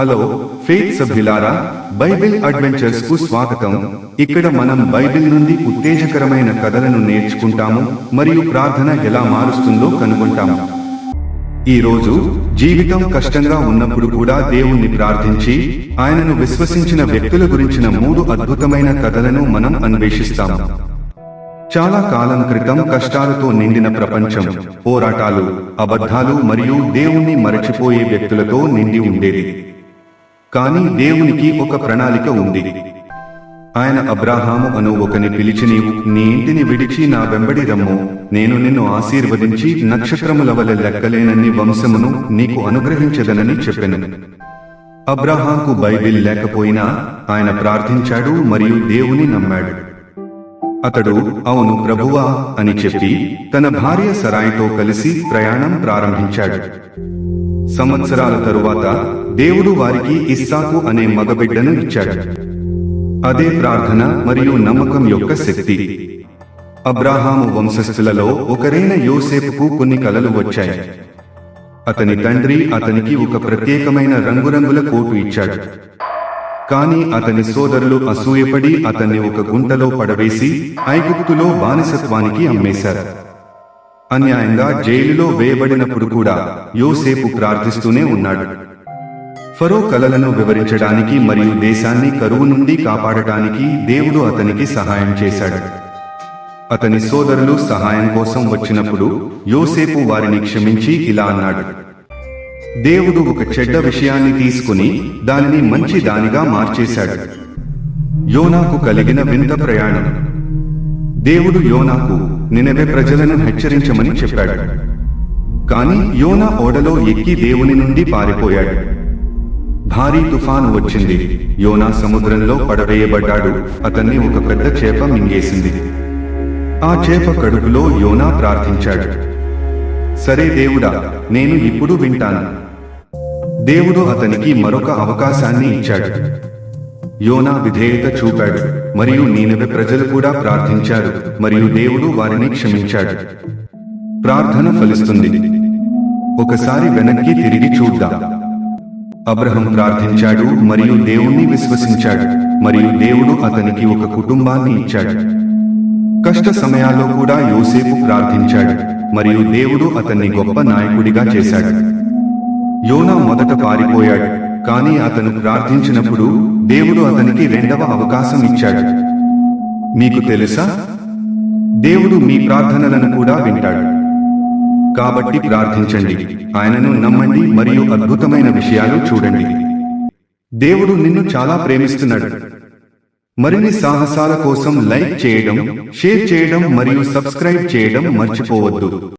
Hello faith సభ్యులారా Bible అడ్వెంచర్స్కు స్వాగతం. ఇక్కడ మనం బైబిల్ నుండి ఉత్తేజకరమైన కథలను నేర్చుకుంటాము మరియు ప్రార్థన ఎలా మారుస్తుందో కనుగొంటాము. ఈ రోజు జీవితం కష్టంగా ఉన్నప్పుడు కూడా దేవుణ్ణి ప్రార్థించి ఆయనను విశ్వసించిన వ్యక్తుల గురించిన మూడు అద్భుతమైన కథలను మనం అన్వేషిస్తాము. చాలా కాలం క్రితం కష్టాలతో నిండిన ప్రపంచం పోరాటాలు అబద్ధాలు మరియు దేవుణ్ణి మరచిపోయే వ్యక్తులతో నిండి ఉండేది. కానీ దేవునికి ఒక ప్రణాళిక ఉంది. ఆయన అబ్రాహాము అను ఒకని పిలిచి నీవు నీ ఇంటిని విడిచి నా వెంబడి రమ్ము. నేను నిన్ను ఆశీర్వదించి నక్షత్రముల వలె లెక్కలేనన్ని వంశమును నీకు అనుగ్రహించదనని చెప్పెను. అబ్రాహాంకు బైబిల్ లేకపోయినా ఆయన ప్రార్థించాడు మరియు దేవుని నమ్మాడు. అతడు అవును ప్రభువా అని చెప్పి తన భార్య సరాయితో కలిసి ప్రయాణం ప్రారంభించాడు. సంవత్సరాల తరువాత దేవుడు వారికి ఇస్సాకు అనే మగబిడ్డను ఇచ్చాడు. అదే ప్రార్థన మరియు నమ్మకం యొక్క శక్తి. అబ్రాహాము వంశస్థులలో ఒకరైన యోసేపుకు కొన్ని కలలు వచ్చాయి. అతని తండ్రి అతనికి ఒక ప్రత్యేకమైన రంగురంగుల కోటు ఇచ్చాడు. కానీ అతని సోదరులు అసూయపడి అతన్ని ఒక గుంటలో పడవేసి ఐగుప్తులో బానిసత్వానికి అమ్మేశారు. అన్యాయంగా జైలులో వేయబడినప్పుడు కూడా యోసేపు ప్రార్థిస్తూనే ఉన్నాడు. ఫరో కలలను వివరించడానికి మరియు దేశాన్ని కరువు నుండి కాపాడటానికి దేవుడు అతనికి సహాయం చేశాడు. అతని సోదరులు సహాయం కోసం వచ్చినప్పుడు యోసేపు వారిని క్షమించి ఇలా అన్నాడు. దేవుడు ఒక చెడ్డ విషయాన్ని తీసుకుని దానిని మంచి దానిగా మార్చేశాడు. యోనాకు కలిగిన వింత ప్రయాణం. దేవుడు యోనాకు నినవే ప్రజలను హెచ్చరించమని చెప్పాడు. కాని యోనా ఓడలో ఎక్కి దేవుని నుండి పారిపోయాడు. భారీ తుఫాను వచ్చింది. యోనా సముద్రంలో పడవేయబడ్డాడు. అతన్ని ఒక పెద్ద చేప మింగేసింది. ఆ చేప కడుపులో యోనా ప్రార్థించాడు. సరే దేవుడా నేను ఇప్పుడు వింటాను. దేవుడు అతనికి మరొక అవకాశాన్ని ఇచ్చాడు. యోనా విధేయత చూపాడు. మరియు నీనవె ప్రజలు కూడా ప్రార్థించారు. మరియు దేవుడు వారిని క్షమించాడు. ప్రార్థన ఫలిస్తుంది. ఒకసారి వెనక్కి తిరిగి చూద్దాం. అబ్రహం ప్రార్థించాడు మరియు దేవుణ్ణి విశ్వసించాడు. మరియు దేవుడు అతనికి ఒక కుటుంబాన్ని ఇచ్చాడు. కష్ట సమయాల్లో కూడా యోసేపు ప్రార్థించాడు. మరియు దేవుడు అతన్ని గొప్ప నాయకుడిగా చేశాడు. యోనా మొదట పారిపోయాడు. కానీ అతను ప్రార్థించినప్పుడు దేవుడు అతనికి రెండవ అవకాశం ఇచ్చాడు. మీకు తెలుసా? దేవుడు మీ ప్రార్థనలను కూడా వింటాడు. కాబట్టి ప్రార్థించండి. ఆయనను నమ్మండి మరియు అద్భుతమైన విషయాలు చూడండి. దేవుడు నిన్ను చాలా ప్రేమిస్తున్నాడు. మరిన్ని సాహసాల కోసం లైక్ చేయడం షేర్ చేయడం మరియు సబ్స్క్రైబ్ చేయడం మర్చిపోవద్దు.